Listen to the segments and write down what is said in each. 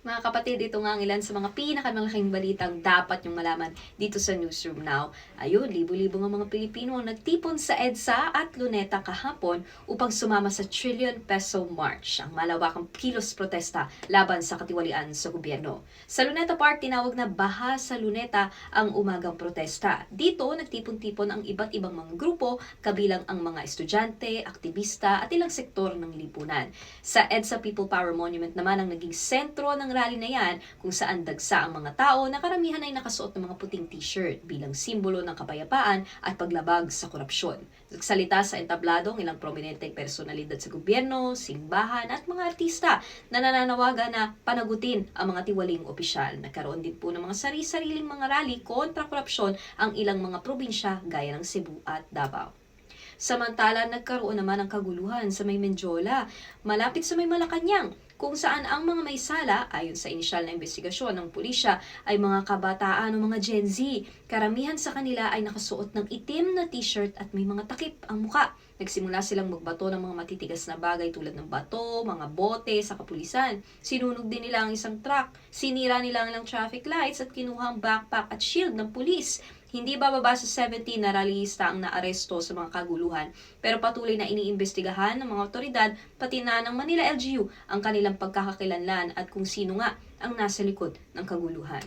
Mga kapatid, ito nga ang ilan sa mga pinakamalaking balitang dapat yung malaman dito sa Newsroom Now. Ayun, libo-libo nga mga Pilipino ang nagtipon sa EDSA at Luneta kahapon upang sumama sa Trillion Peso March, ang malawakang kilos protesta laban sa katiwalian sa gobyerno. Sa Luneta Park, tinawag na Baha sa Luneta ang umagang protesta. Dito, nagtipon-tipon ang iba't ibang mga grupo, kabilang ang mga estudyante, aktivista at ilang sektor ng lipunan. Sa EDSA People Power Monument naman ang naging sentro ng rally na yan kung saan dagsa ang mga tao na karamihan ay nakasuot ng mga puting t-shirt bilang simbolo ng kapayapaan at paglabag sa korupsyon. Nagsalita sa entablado ang ilang prominenteng personalidad sa gobyerno, simbahan at mga artista na nananawagan na panagutin ang mga tiwaling opisyal. Nagkaroon din po ng mga sari-sariling mga rally kontra korupsyon ang ilang mga probinsya gaya ng Cebu at Davao. Samantala, nagkaroon naman ng kaguluhan sa may Menjola, malapit sa may Malacanang, kung saan ang mga may sala, ayon sa inisyal na investigasyon ng pulisya, ay mga kabataan o mga Gen Z. Karamihan sa kanila ay nakasuot ng itim na t-shirt at may mga takip ang muka. Nagsimula silang magbato ng mga matitigas na bagay tulad ng bato, mga bote sa kapulisan. Sinunog din nila ang isang truck. Sinira nila ang traffic lights at kinuha ang backpack at shield ng pulis. Hindi bababa sa 70 na rallyista ang naaresto sa mga kaguluhan, pero patuloy na iniimbestigahan ng mga otoridad pati na ng Manila LGU ang kanilang pagkakakilanlan at kung sino nga ang nasa likod ng kaguluhan.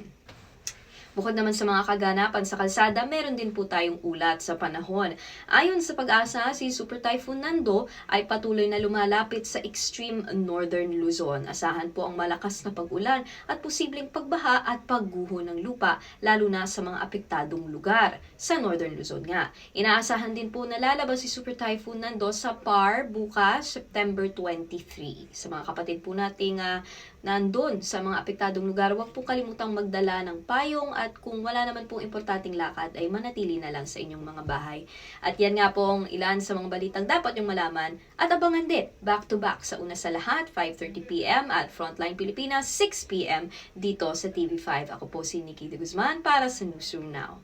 Bukod naman sa mga kaganapan sa kalsada, meron din po tayong ulat sa panahon. Ayon sa pag-asa, si Super Typhoon Nando ay patuloy na lumalapit sa extreme northern Luzon. Asahan po ang malakas na pag-ulan at posibleng pagbaha at pagguho ng lupa, lalo na sa mga apektadong lugar sa northern Luzon nga. Inaasahan din po na lalabas si Super Typhoon Nando sa PAR bukas, September 23. Sa mga kapatid po nating ah, nandun sa mga apektadong lugar, huwag po kalimutang magdala ng payong at kung wala naman pong importanteng lakad ay manatili na lang sa inyong mga bahay. At yan nga po ang ilan sa mga balitang dapat yung malaman at abangan din back to back sa una sa lahat 5.30pm at Frontline Pilipinas 6pm dito sa TV5. Ako po si Nikki Guzman para sa Newsroom Now.